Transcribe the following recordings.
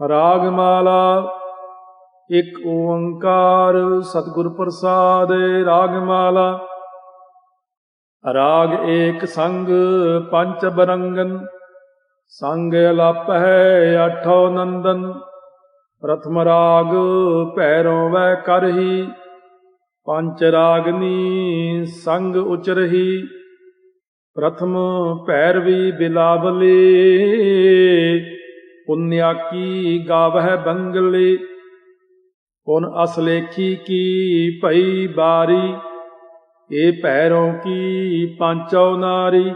ਰਾਗ ਮਾਲਾ ਇੱਕ ਓੰਕਾਰ ਸਤਿਗੁਰ ਪ੍ਰਸਾਦ ਰਾਗ ਮਾਲਾ ਰਾਗ ਏਕ ਸੰਗ ਪੰਚ ਬਰੰਗਨ, ਸੰਗ ਅਲਪ ਹੈ ਅਠੋ ਨੰਦਨ। ਪ੍ਰਥਮ ਰਾਗ ਭੈਰੋਂ ਵੈ ਕਰਹੀ ਪੰਚ ਰਾਗਨੀ ਸੰਗ ਉਚਰਹੀ। ਪ੍ਰਥਮ ਭੈਰਵੀ ਬਿਲਾਵਲੇ ਪੁੰਨਿਆਕੀ ਗਾਵਹਿ ਬੰਗਲੇ, ਪੁਨ ਅਸਲੇਖੀ ਕੀ ਭਈ ਬਾਰੀ, ਏ ਪੈਰੋਂ ਕੀ ਪੰਚੋ ਨਾਰੀ,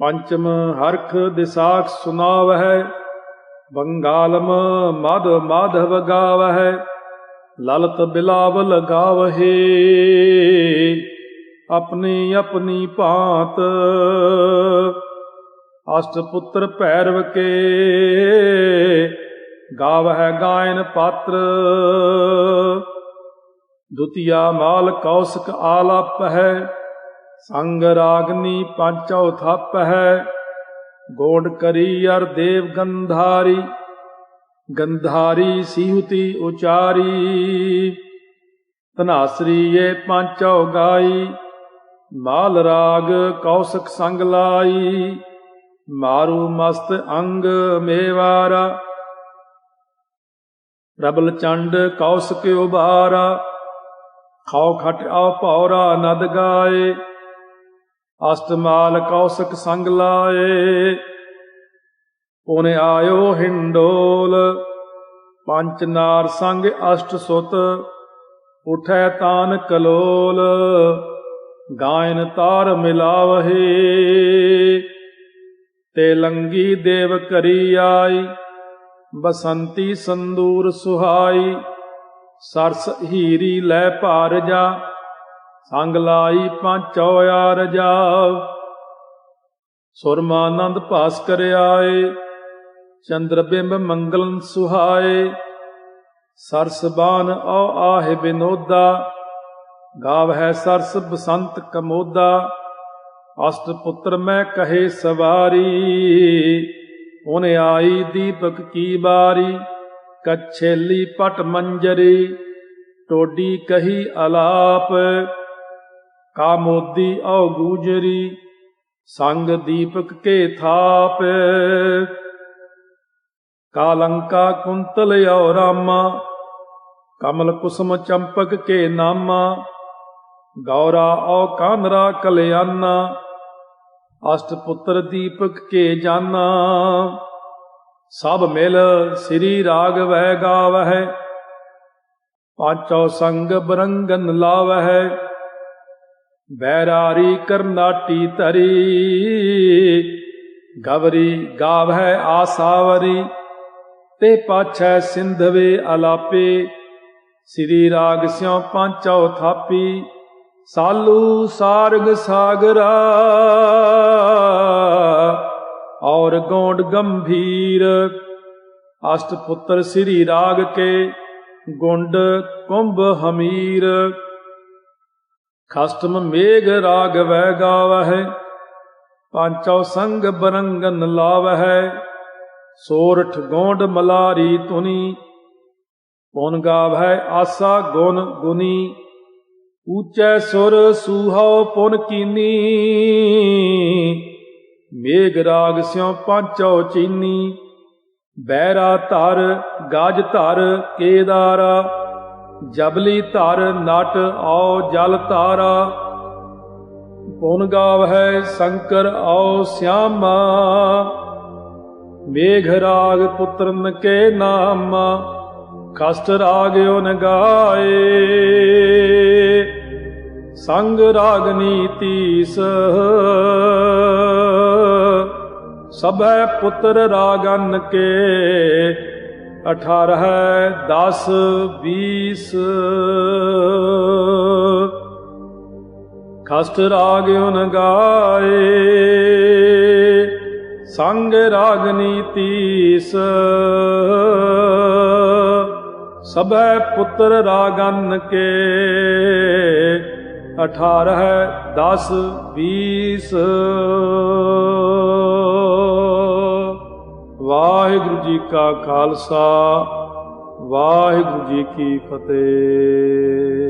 ਪੰਚਮ ਹਰਖ ਦਿਸਾਖ ਸੁਨਾਵਹਿ, ਬੰਗਾਲਮ ਮਦ ਮਾਧਵ ਗਾਵਹਿ, ਲਲਤ ਬਿਲਾਵਲ ਗਾਵਹੇ। ਆਪਣੀ ਆਪਣੀ ਭਾਂਤ ਅਸ਼ਟ ਪੁੱਤਰ ਭੈਰਵ ਕੇ। ਗਾਵਹਿ ਗਾਇਨ ਪਾਤਰ। ਦੁਤੀਆ ਮਾਲ ਕੌਸਕ ਆਲਾਪ ਹੈ ਸੰਗ ਰਾਗਨੀ ਪੰਚੋ ਥਪ ਹੈ ਗੋਡ ਕਰੀ ਅਰ ਦੇਵ ਗੰਧਾਰੀ। ਗੰਧਾਰੀ ਸੀਹੁਤੀ ਉਚਾਰੀ। ਧਨਾਸਰੀ ਏ ਪੰਚੋ ਗਾਈ ਮਾਲ ਰਾਗ ਕੌਸਕ ਸੰਗ ਲਾਈ। ਮਾਰੂ ਮਸਤ ਅੰਗ ਮੇਵਾਰਾ। ਪ੍ਰਬਲ ਚੰਡ ਕੌਸਕ ਉਬਾਰਾ ਖਾਉ ਖਟ ਆ ਭੌਰਾ ਨਦ ਗਾਏ। ਅਸਤਮਾਲ ਕੌਸਕ ਸੰਗ ਲਾਏ। ਪੁਨ ਆਇਓ ਹਿੰਡੋਲ। ਪੰਚ ਨਾਰ ਸੰਗ ਅਸ਼ਟ ਸੁਤ। ਉਠੈ ਤਾਨ ਕਲੋਲ। ਗਾਇਨ ਤਾਰ ਮਿਲਾਵਹੇ। ਤੇ ਲੰਗੀ ਦੇਵ ਕਰੀ ਆਈ, ਬਸੰਤੀ ਸੰਦੂਰ ਸੁਹਾਈ, ਸਰਸ ਹੀਰੀ ਲੈ ਭਾਰ ਜਾ, ਸੰਗ ਲਾਈ ਪਾਂਚੋ ਯਾਰ ਜਾ ਸੁਰਮਾਨੰਦ ਭਾਸਕਰ ਆਏ, ਚੰਦਰ ਬਿੰਬ ਮੰਗਲਨ ਸੁਹਾਏ, ਸਰਸ ਬਾਨ ਔ ਆਹਿ ਬਿਨੋਦਾ, ਗਾਵ ਹੈ ਸਰਸ ਬਸੰਤ ਕਮੋਦਾ। ਅਸ਼ਟ ਪੁੱਤਰ ਮੈਂ ਕਹੇ ਸਵਾਰੀ ਉਨ ਆਈ ਦੀਪਕ ਕੀ ਬਾਰੀ, ਕਛੇਲੀ ਪਟ ਮੰਜਰੀ, ਟੋਡੀ ਕਹੀ ਅਲਾਪ, ਕਾਮੋਦੀ ਔ ਗੂਜਰੀ, ਸੰਗ ਦੀਪਕ ਕੇ ਥਾਪ। ਕਾਲੰਕਾ ਕੁੰਤਲ ਔ ਰਾਮਾ, ਕਮਲ ਕੁਸਮ ਚੰਪਕ ਕੇ ਨਾਮਾ, ਗੌਰਾ ਔ ਕਾਨਰਾ ਕਲਿਆਨਾ ਅਸ਼ਟ ਪੁੱਤਰ ਦੀਪਕ ਕੇ ਜਾਨਾ। ਸਭ ਮਿਲ ਸ੍ਰੀ ਰਾਗ ਵਹਿ ਗਾਵਹਿ, ਪਾਂਚੋ ਸੰਗ ਬਰੰਗਨ ਲਾਵਹਿ। ਬੈਰਾਰੀ ਕਰਨਾਟੀ ਧਰੀ, ਗਵਰੀ ਗਾਵਹਿ ਆਸਾਵਰੀ। ਤੇ ਪਾਛੈ ਸਿੰਧਵੇ ਅਲਾਪੇ, ਸ੍ਰੀ ਰਾਗ ਸਿਉ ਪਾਂਚੋ ਥਾਪੀ। ਸਾਲੂ ਸਾਰਗ ਸਾਗਰਾ, ਔਰ ਗੋਂਡ ਗੰਭੀਰ। ਅਸ਼ਟ ਪੁੱਤਰ ਸ੍ਰੀ ਰਾਗ ਕੇ ਗੁੰਡ ਕੁੰਭ ਹਮੀਰ। ਖਸਟਮ ਮੇਘ ਰਾਗ ਵੈ ਗਾਵਹਿ ਪੰਚੋ ਸੰਗ ਬਰੰਗਨ ਲਾਵਹਿ। ਸੋਰਠ ਗੋਂਡ ਮਲਾਰੀ ਤੁਨੀ ਪੁਨ ਗਾਵਹਿ ਆਸਾ ਗੁਣ ਗੁਨੀ। ਉੱਚੈ ਸੁਰ ਸੂਹਾਉ ਪੁਨ ਕੀਨੀ, ਮੇਘ ਰਾਗ ਸਿਉ ਪਾਂਚੋ ਚੀਨੀ, ਬੈਰਾ ਧਰ ਗਾਜ ਧਰ ਕੇਦਾਰਾ, ਜਬਲੀ ਧਰ ਨਟ ਆਉ ਜਲ ਤਾਰਾ ਪੁਨ ਗਾਵ ਹੈ ਸ਼ੰਕਰ ਆਉ ਸਿਆਮਾ, ਮੇਘ ਰਾਗ ਪੁੱਤਰਨ ਕੇ ਨਾਮਾ, ਕਸ਼ਟ ਰਾਗ ਓਨ ਗਾਏ। ਸੰਗ ਰਾਗਨੀ ਤੀਸ ਸਭੈ ਪੁੱਤਰ ਰਾਗਨ ਕੇ 18 10 20 ਖਸਟ ਰਾਗ ਓਨ ਗਾਏ, ਸੰਗ ਰਾਗਨੀ ਤੀਸ ਸਭੈ ਪੁੱਤਰ ਰਾਗਨ ਕੇ 18 10 20 ਵਾਹਿਗੁਰੂ ਜੀ ਕਾ ਖਾਲਸਾ ਵਾਹਿਗੁਰੂ ਜੀ ਕੀ ਫਤਿਹ।